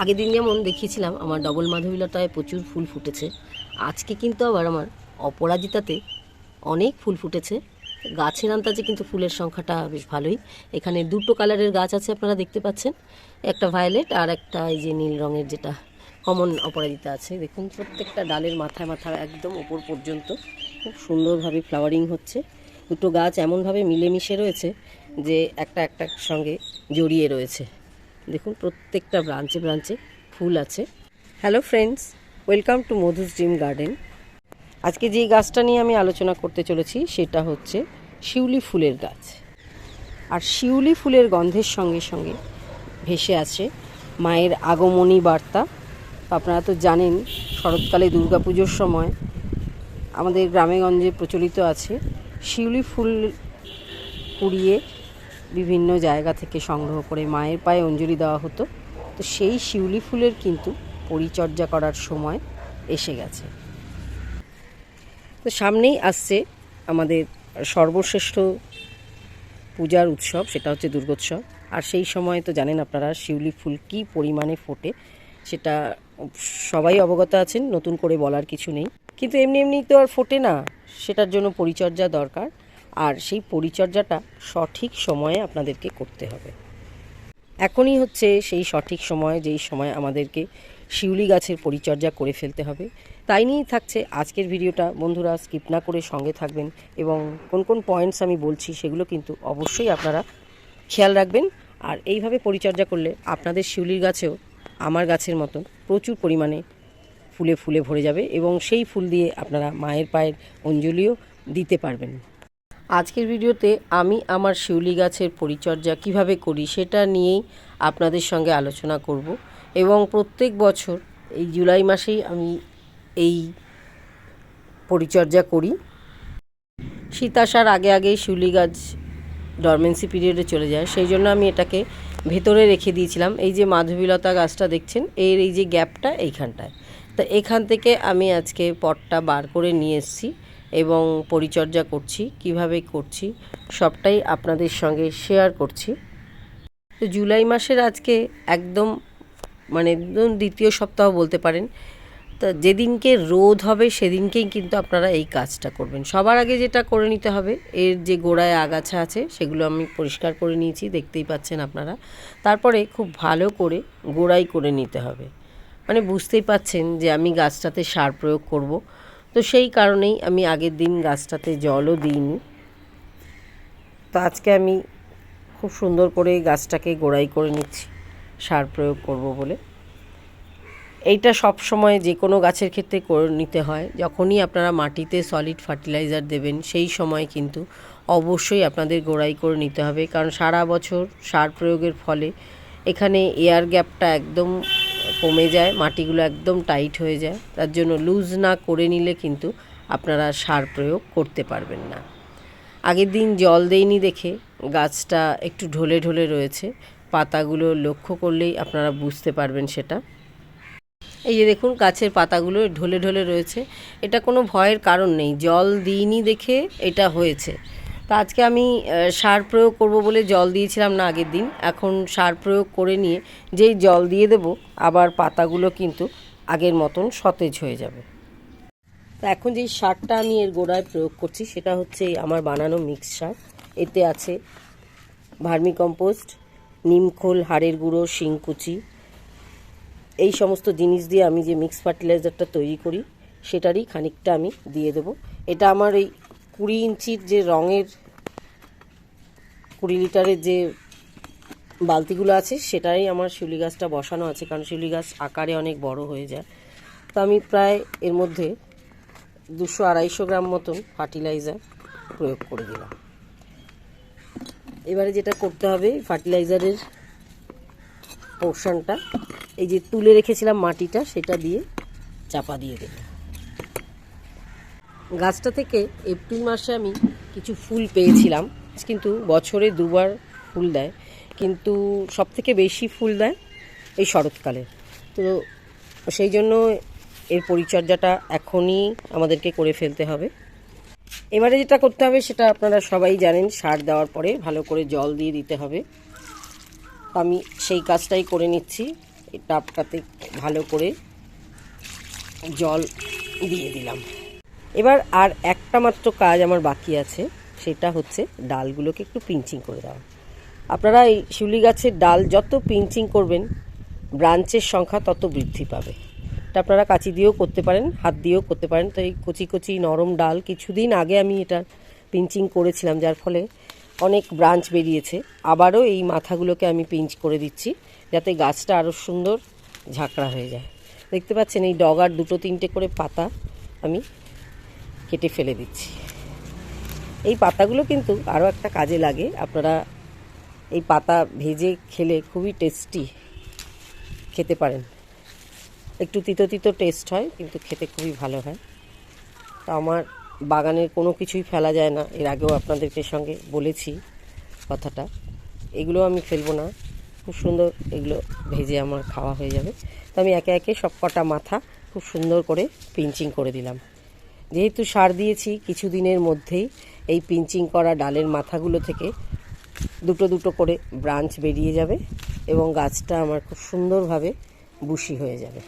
আগের দিন যেমন দেখিয়েছিলাম, আমার ডবল মাধবীলতায় প্রচুর ফুল ফুটেছে। আজকে কিন্তু আবার আমার অপরাজিতাতে অনেক ফুল ফুটেছে। গাছের আন্দাজে কিন্তু ফুলের সংখ্যাটা বেশ ভালোই। এখানে দুটো কালারের গাছ আছে আপনারা দেখতে পাচ্ছেন, একটা ভায়োলেট আর একটা এই যে নীল রঙের যেটা কমন অপরাজিতা আছে। দেখুন, প্রত্যেকটা ডালের মাথায় মাথায় একদম ওপর পর্যন্ত খুব সুন্দরভাবে ফ্লাওয়ারিং হচ্ছে। দুটো গাছ এমনভাবে মিলেমিশে রয়েছে যে একটা একটা সঙ্গে জড়িয়ে রয়েছে। দেখুন, প্রত্যেকটা ব্রাঞ্চে ব্রাঞ্চে ফুল আছে। Hello friends welcome to Madhu's dream garden আজকে যে গাছটা নিয়ে আমি আলোচনা করতে চলেছি, সেটা হচ্ছে শিউলি ফুলের গাছ। আর শিউলি ফুলের গন্ধের সঙ্গে সঙ্গে ভেসে আছে মায়ের আগমনী বার্তা। আপনারা তো জানেন, শরৎকালে দুর্গাপুজোর সময় আমাদের গ্রামেগঞ্জে প্রচলিত আছে শিউলি ফুল কুড়িয়ে বিভিন্ন জায়গা থেকে সংগ্রহ করে মায়ের পায়ে অঞ্জলি দেওয়া হতো। তো সেই শিউলি ফুলের কিন্তু পরিচর্যা করার সময় এসে গেছে। তো সামনেই আসছে আমাদের সর্বশ্রেষ্ঠ পূজার উৎসব, সেটা হচ্ছে দুর্গোৎসব। আর সেই সময় তো জানেন আপনারা শিউলি ফুল কী পরিমাণে ফোটে, সেটা সবাই অবগত আছেন, নতুন করে বলার কিছু নেই। কিন্তু এমনি এমনি তো আর ফোটে না, সেটার জন্য পরিচর্যা দরকার। আর সেই পরিচর্যাটা সঠিক সময়ে আপনাদেরকে করতে হবে। এখনই হচ্ছে সেই সঠিক সময়, যেই সময় আমাদেরকে শিউলি গাছের পরিচর্যা করে ফেলতে হবে। তাই নিয়েই থাকছে আজকের ভিডিওটা। বন্ধুরা, স্কিপ না করে সঙ্গে থাকবেন এবং কোন কোন পয়েন্টস আমি বলছি সেগুলো কিন্তু অবশ্যই আপনারা খেয়াল রাখবেন। আর এইভাবে পরিচর্যা করলে আপনাদের শিউলির গাছেও আমার গাছের মতন প্রচুর পরিমাণে ফুলে ফুলে ভরে যাবে এবং সেই ফুল দিয়ে আপনারা মায়ের পায়ের অঞ্জলিও দিতে পারবেন। আজকের ভিডিওতে আমি আমার শিউলি গাছের পরিচর্যা কীভাবে করি সেটা নিয়েই আপনাদের সঙ্গে আলোচনা করব এবং প্রত্যেক বছর এই জুলাই মাসেই আমি এই পরিচর্যা করি। শীত আসার আগে আগেই শিউলি গাছ ডরমেন্সি পিরিয়ডে চলে যায়, সেই জন্য আমি এটাকে ভেতরে রেখে দিয়েছিলাম। এই যে মাধবীলতা গাছটা দেখছেন, এর এই যে গ্যাপটা এইখানটায়। তা এখান থেকে আমি আজকে পটটা বার করে নিয়ে এসেছি। এবং পরিচর্যা করছি, কীভাবে করছি, সবটাই আপনাদের সঙ্গে শেয়ার করছি। তো জুলাই মাসের আজকে একদম মানে একদম দ্বিতীয় সপ্তাহ বলতে পারেন। তা যেদিনকে রোদ হবে, সেদিনকেই কিন্তু আপনারা এই কাজটা করবেন। সবার আগে যেটা করে নিতে হবে, এর যে গোড়ায় আগাছা আছে, সেগুলো আমি পরিষ্কার করে নিয়েছি, দেখতেই পাচ্ছেন আপনারা। তারপরে খুব ভালো করে গোড়াই করে নিতে হবে। মানে বুঝতেই পাচ্ছেন যে আমি গাছটাতে সার প্রয়োগ করব। তো সেই কারণেই আমি আগের দিন গাছটাতে জলও দিইনি। তো আজকে আমি খুব সুন্দর করে গাছটাকে গোড়াই করে নিচ্ছি, সার প্রয়োগ করব বলে। এইটা সব সময় যে কোনো গাছের ক্ষেত্রে করে নিতে হয়। যখনই আপনারা মাটিতে সলিড ফার্টিলাইজার দেবেন, সেই সময় কিন্তু অবশ্যই আপনাদের গোড়াই করে নিতে হবে। কারণ সারা বছর সার প্রয়োগের ফলে এখানে এয়ার গ্যাপটা একদম কমে যায়, মাটিগুলো একদম টাইট হয়ে যায়। তার জন্য লুজ না করে নিলে কিন্তু আপনারা সার প্রয়োগ করতে পারবেন না। আগের দিন জল দেইনি দেখে গাছটা একটু ঢলে ঢলে রয়েছে। পাতাগুলো লক্ষ্য করলেই আপনারা বুঝতে পারবেন সেটা। এই যে দেখুন, গাছের পাতাগুলো ঢলে ঢলে রয়েছে। এটা কোনো ভয়ের কারণ নেই। জল দিইনি দেখে এটা হয়েছে। তো আজকে আমি সার প্রয়োগ করব বলে জল দিয়েছিলাম না আগের দিন। এখন সার প্রয়োগ করে নিয়ে যেই জল দিয়ে দেব, আবার পাতাগুলো কিন্তু আগের মতন সতেজ হয়ে যাবে। তো এখন যেই সারটা আমি এর গোড়ায় প্রয়োগ করছি, সেটা হচ্ছে আমার বানানো মিক্স সার। এতে আছে ভার্মি কম্পোস্ট নিমখোল হাড়ের গুঁড়ো শিংকুচি এই সমস্ত জিনিস দিয়ে আমি যে মিক্স ফার্টিলাইজারটা তৈরি করি, সেটারই খানিকটা আমি দিয়ে দেবো। এটা আমার এই কুড়ি ইঞ্চির যে রঙের কুড়ি লিটারের যে বালতিগুলো আছে, সেটাই আমার শিউলি গাছটা বসানো আছে, কারণ শিউলি গাছ আকারে অনেক বড় হয়ে যায়। তো আমি প্রায় এর মধ্যে দুশো আড়াইশো গ্রাম মতন ফার্টিলাইজার প্রয়োগ করে দিলাম। এবারে যেটা করতে হবে, ফার্টিলাইজারের পোর্শনটা, এই যে তুলে রেখেছিলাম মাটিটা, সেটা দিয়ে চাপা দিয়ে দেব গাছটা থেকে এপ্রিল মাসে আমি কিছু ফুল পেয়েছিলাম। কিন্তু বছরে দুবার ফুল দেয়, কিন্তু সব থেকে বেশি ফুল দেয় এই শরৎকালে। তো সেই জন্য এর পরিচর্যাটা এখনই আমাদেরকে করে ফেলতে হবে। এবারে যেটা করতে হবে সেটা আপনারা সবাই জানেন, সার দেওয়ার পরে ভালো করে জল দিয়ে দিতে হবে। আমি সেই কাজটাই করে নিচ্ছি, এই টাপটাতে ভালো করে জল দিয়ে দিলাম। এবার আর একটা মাত্র কাজ আমার বাকি আছে, সেটা হচ্ছে ডালগুলোকে একটু পিঞ্চিং করে দেওয়া। আপনারা এই শিউলি গাছের ডাল যত পিঞ্চিং করবেন, ব্রাঞ্চের সংখ্যা তত বৃদ্ধি পাবে। এটা আপনারা কাঁচি দিয়েও করতে পারেন, হাত দিয়েও করতে পারেন। তো এই কচি কচি নরম ডাল, কিছুদিন আগে আমি এটা পিঞ্চিং করেছিলাম, যার ফলে অনেক ব্রাঞ্চ বেরিয়েছে। আবারও এই মাথাগুলোকে আমি পিঞ্চ করে দিচ্ছি, যাতে গাছটা আরও সুন্দর ঝাঁকড়া হয়ে যায়। দেখতে পাচ্ছেন এই ডগার দুটো তিনটে করে পাতা আমি কেটে ফেলে দিচ্ছি। এই পাতাগুলো কিন্তু আরও একটা কাজে লাগে। আপনারা এই পাতা ভেজে খেলে খুবই টেস্টি খেতে পারেন। একটু তিতো তিতো টেস্ট হয়, কিন্তু খেতে খুবই ভালো হয়। তো আমার বাগানের কোনো কিছুই ফেলা যায় না। এর আগেও আপনাদেরকে সঙ্গে বলেছি কথাটা। এগুলো আমি ফেলব না। খুব সুন্দর এগুলো ভেজে আমার খাওয়া হয়ে যাবে। তো আমি একে একে সব কটা মাথা খুব সুন্দর করে পিঞ্চিং করে দিলাম। যেহেতু সার দিয়েছি কিছু দিনের মধ্যেই এই পিঞ্চিং করা ডালের মাথাগুলো থেকে দুটো দুটো করে ব্রাঞ্চ বেরিয়ে যাবে এবং গাছটা আমার খুব সুন্দরভাবে বুশি হয়ে যাবে।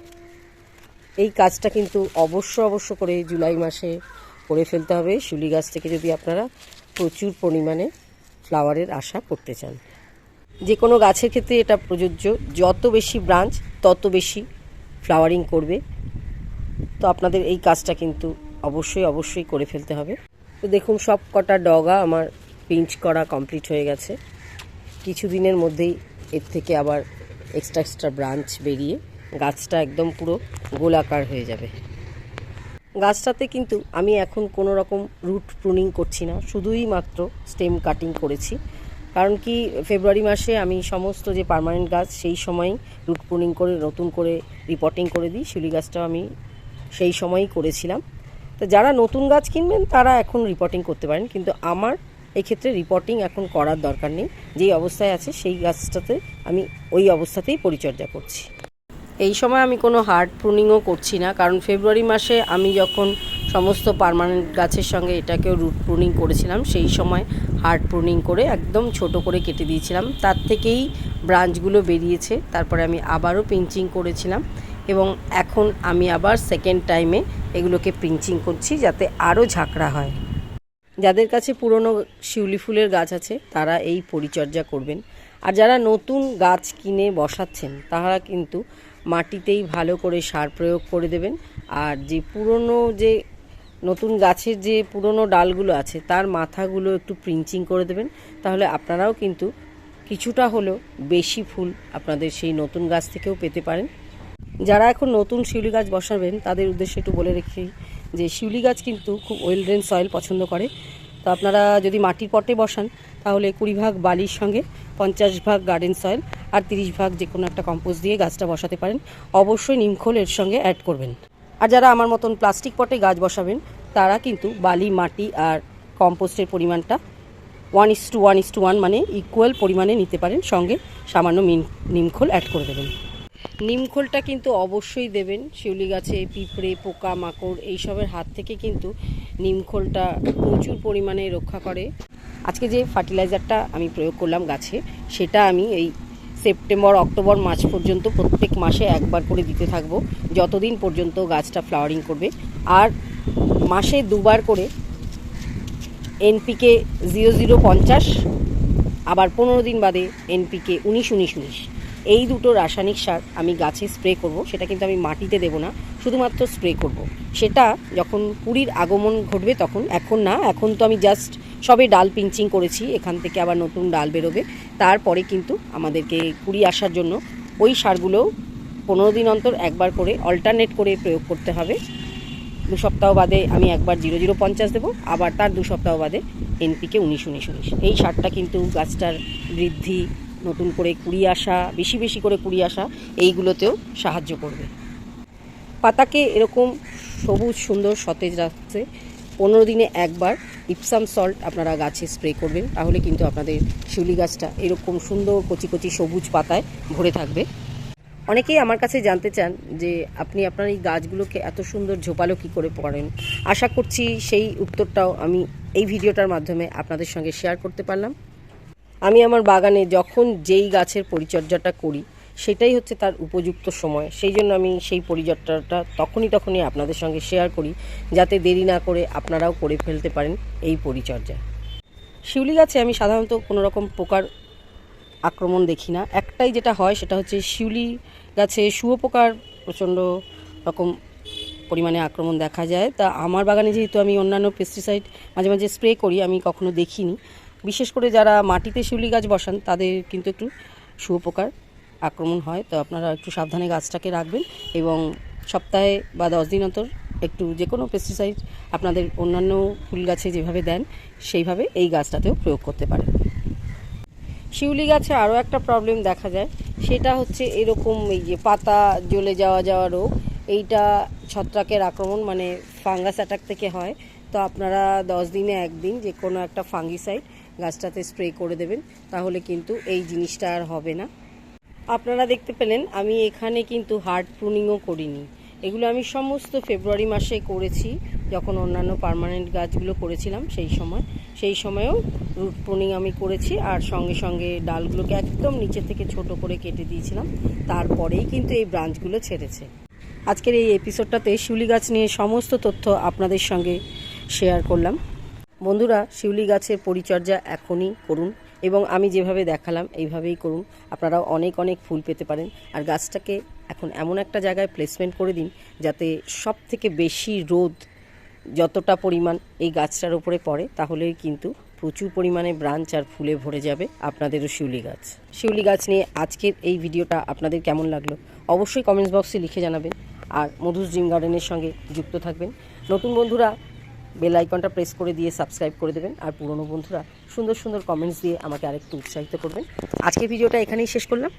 এই কাজটা কিন্তু অবশ্য অবশ্য করে জুলাই মাসে করে ফেলতে হবে। শিউলি গাছ থেকে যদি আপনারা প্রচুর পরিমাণে ফ্লাওয়ারের আশা করতে চান। যে কোনো গাছের ক্ষেত্রে এটা প্রযোজ্য। যত বেশি ব্রাঞ্চ, তত বেশি ফ্লাওয়ারিং করবে। তো আপনাদের এই কাজটা কিন্তু অবশ্যই অবশ্যই করে ফেলতে হবে। তো দেখুন, সব কটা ডগা আমার পিঞ্চ করা কমপ্লিট হয়ে গেছে। কিছু দিনের মধ্যেই এর থেকে আবার এক্সট্রা এক্সট্রা ব্রাঞ্চ বেরিয়ে গাছটা একদম পুরো গোলাকার হয়ে যাবে। গাছটাতে কিন্তু আমি এখন কোনো রকম রুট প্রুনিং করছি না, শুধুই মাত্র স্টেম কাটিং করেছি। কারণ কি ফেব্রুয়ারি মাসে আমি সমস্ত যে পার্মানেন্ট গাছ, সেই সময়ই রুট প্রুনিং করে, নতুন করে রিপোর্টিং করে দিই। শিউলি গাছটাও আমি সেই সময়ই করেছিলাম। তো যারা নতুন গাছ কিনবেন, তারা এখন রিপোর্টিং করতে পারেন। কিন্তু আমার এক্ষেত্রে রিপোর্টিং এখন করার দরকার নেই। যেই অবস্থায় আছে, সেই গাছটাতে আমি ওই অবস্থাতেই পরিচর্যা করছি। এই সময় আমি কোনো হার্ড প্রুনিংও করছি না, কারণ ফেব্রুয়ারি মাসে আমি যখন সমস্ত পার্মানেন্ট গাছের সঙ্গে এটাকেও রুট প্রুনিং করেছিলাম, সেই সময় হার্ড প্রুনিং করে একদম ছোট করে কেটে দিয়েছিলাম। তার থেকেই ব্রাঞ্চগুলো বেরিয়েছে। তারপরে আমি আবারও পিঞ্চিং করেছিলাম। এবং এখন আমি আবার সেকেন্ড টাইমে এগুলোকে পিঞ্চিং করছি যাতে আরও ঝাঁকড়া হয়। যাদের কাছে পুরনো শিউলি ফুলের গাছ আছে, তারা এই পরিচর্যা করবেন। আর যারা নতুন গাছ কিনে বসাচ্ছেন তারা কিন্তু মাটিতেই ভালো করে সার প্রয়োগ করে দেবেন। আর যে পুরনো যে, নতুন গাছের যে পুরনো ডালগুলো আছে, তার মাথাগুলো একটু প্রিঞ্চিং করে দেবেন। তাহলে আপনারাও কিন্তু কিছুটা হলেও বেশি ফুল আপনাদের সেই নতুন গাছ থেকেও পেতে পারেন। যারা এখন নতুন শিউলি গাছ বসাবেন, তাদের উদ্দেশ্যে একটু বলে রেখি যে শিউলি গাছ কিন্তু খুব ওয়েল ড্রেন সয়েল পছন্দ করে। তো আপনারা যদি মাটির পটে বসান, তাহলে কুড়ি ভাগ বালির সঙ্গে পঞ্চাশ ভাগ গার্ডেন সয়েল আর তিরিশ ভাগ যে কোনো একটা কম্পোস্ট দিয়ে গাছটা বসাতে পারেন। অবশ্যই নিমখোল এর সঙ্গে অ্যাড করবেন। আর যারা আমার মতন প্লাস্টিক পটে গাছ বসাবেন, তারা কিন্তু বালি, মাটি আর কম্পোস্টের পরিমাণটা one is two one is two one মানে ইকুয়াল পরিমাণে নিতে পারেন। সঙ্গে সামান্য মিন নিমখোল অ্যাড করে দেবেন। নিমখোলটা কিন্তু অবশ্যই দেবেন। শিউলি গাছে, পিঁপড়ে, পোকা, মাকড় এইসবের হাত থেকে কিন্তু নিমখোলটা প্রচুর পরিমাণে রক্ষা করে। আজকে যে ফার্টিলাইজারটা আমি প্রয়োগ করলাম গাছে, সেটা আমি এই সেপ্টেম্বর, অক্টোবর মাস পর্যন্ত প্রত্যেক মাসে একবার করে দিতে থাকব। যতদিন পর্যন্ত গাছটা ফ্লাওয়ারিং করবে। আর মাসে দুবার করে এনপিকে জিরো জিরো পঞ্চাশ, আবার পনেরো দিন বাদে এনপিকে উনিশ উনিশ উনিশ। এই দুটো রাসায়নিক সার আমি গাছে স্প্রে করব, সেটা কিন্তু আমি মাটিতে দেব না, শুধুমাত্র স্প্রে করব। সেটা যখন কুড়ির আগমন ঘটবে তখন, এখন না, এখন তো আমি জাস্ট সবে ডাল পিঞ্চিং করেছি, এখান থেকে আবার নতুন ডাল বেরোবে। তারপরে কিন্তু আমাদেরকে কুড়ি আসার জন্য ওই সারগুলো পনেরো দিন অন্তর একবার করে অল্টারনেট করে প্রয়োগ করতে হবে। দু সপ্তাহ বাদে আমি একবার জিরো জিরো পঞ্চাশ দেবো, আবার তার দু সপ্তাহ বাদে এনপিকে উনিশ উনিশ উনিশ। এই সারটা কিন্তু গাছটার বৃদ্ধি নতুন করে কুড়ি আসা, বেশি বেশি করে কুড়ি আসা, এইগুলোতেও সাহায্য করবে। পাতাকে এরকম সবুজ, সুন্দর সতেজ রাখতে পনেরো দিনে একবার ইপসাম সল্ট আপনারা গাছে স্প্রে করবেন, তাহলে কিন্তু আপনাদের শিউলি গাছটা এরকম সুন্দর কচি কচি সবুজ পাতায় ভরে থাকবে। অনেকেই আমার কাছে জানতে চান যে আপনি আপনার এই গাছগুলোকে এত সুন্দর ঝোপালো কী করে করেন? আশা করছি সেই উত্তরটাও আমি এই ভিডিওটার মাধ্যমে আপনাদের সঙ্গে শেয়ার করতে পারলাম। আমি আমার বাগানে যখন যেই গাছের পরিচর্যাটা করি, সেটাই হচ্ছে তার উপযুক্ত সময়। সেই জন্য আমি সেই পরিচর্যাটা তখনই তখনই আপনাদের সঙ্গে শেয়ার করি, যাতে দেরি না করে আপনারাও করে ফেলতে পারেন এই পরিচর্যা। শিউলি গাছে আমি সাধারণত কোনো রকম পোকার আক্রমণ দেখি না। একটাই যেটা হয়, সেটা হচ্ছে শিউলি গাছে শুয়োপোকার প্রচণ্ড রকম পরিমাণে আক্রমণ দেখা যায়। তা আমার বাগানে যেহেতু আমি অন্যান্য পেস্টিসাইড মাঝে মাঝে স্প্রে করি, আমি কখনো দেখিনি। বিশেষ করে যারা মাটিতে শিউলি গাছ বসান, তাদের কিন্তু একটু শুয়োপোকার আক্রমণ হয়। তো আপনারা একটু সাবধানে গাছটাকে রাখবেন এবং সপ্তাহে বা দশ দিন অন্তর একটু যে কোনো পেস্টিসাইড আপনাদের অন্যান্য ফুল গাছে যেভাবে দেন, সেইভাবে এই গাছটাতেও প্রয়োগ করতে পারেন। শিউলি গাছে আরও একটা প্রবলেম দেখা যায়, সেটা হচ্ছে এরকম এই যে পাতা জ্বলে যাওয়া যাওয়া রোগ, এইটা ছত্রাকের আক্রমণ মানে ফাঙ্গাস অ্যাটাক থেকে হয়। তো আপনারা দশ দিনে একদিন যে কোনো একটা ফাঙ্গিসাইড গাছটাতে স্প্রে করে দেবেন, তাহলে কিন্তু এই জিনিসটা আর হবে না। আপনারা দেখতে পেলেন, আমি এখানে কিন্তু হার্ড প্রুনিংও করিনি। এগুলো আমি সমস্ত ফেব্রুয়ারি মাসে করেছি, যখন অন্যান্য পার্মানেন্ট গাছগুলো করেছিলাম সেই সময়। সেই সময়েও রুট প্রুনিং আমি করেছি, আর সঙ্গে সঙ্গে ডালগুলোকে একদম নিচে থেকে ছোট করে কেটে দিয়েছিলাম। তারপরেই কিন্তু এই ব্রাঞ্চগুলো ছেড়েছে। আজকের এই এপিসোডটাতে শিউলি গাছ নিয়ে সমস্ত তথ্য আপনাদের সঙ্গে শেয়ার করলাম। বন্ধুরা, শিউলি গাছের পরিচর্যা এখনই করুন এবং আমি যেভাবে দেখালাম, এইভাবেই করুন। আপনারাও অনেক অনেক ফুল পেতে পারেন। আর গাছটাকে এখন এমন একটা জায়গায় প্লেসমেন্ট করে দিন যাতে সব থেকে বেশি রোদ যতটা পরিমাণ এই গাছটার উপরে পড়ে তাহলেই কিন্তু প্রচুর পরিমাণে ব্রাঞ্চ আর ফুলে ভরে যাবে আপনাদেরও শিউলি গাছ। শিউলি গাছ নিয়ে আজকের এই ভিডিওটা আপনাদের কেমন লাগল অবশ্যই কমেন্টস বক্সে লিখে জানাবেন। আর মধুস ড্রিম গার্ডেনের সঙ্গে যুক্ত থাকবেন। নতুন বন্ধুরা বেল আইকনটা প্রেস করে দিয়ে সাবস্ক্রাইব করে দেবেন। আর পুরনো বন্ধুরা সুন্দর সুন্দর কমেন্টস দিয়ে আমাকে আরেকটু উৎসাহিত করবেন। আজকে ভিডিওটা এখানেই শেষ করলাম।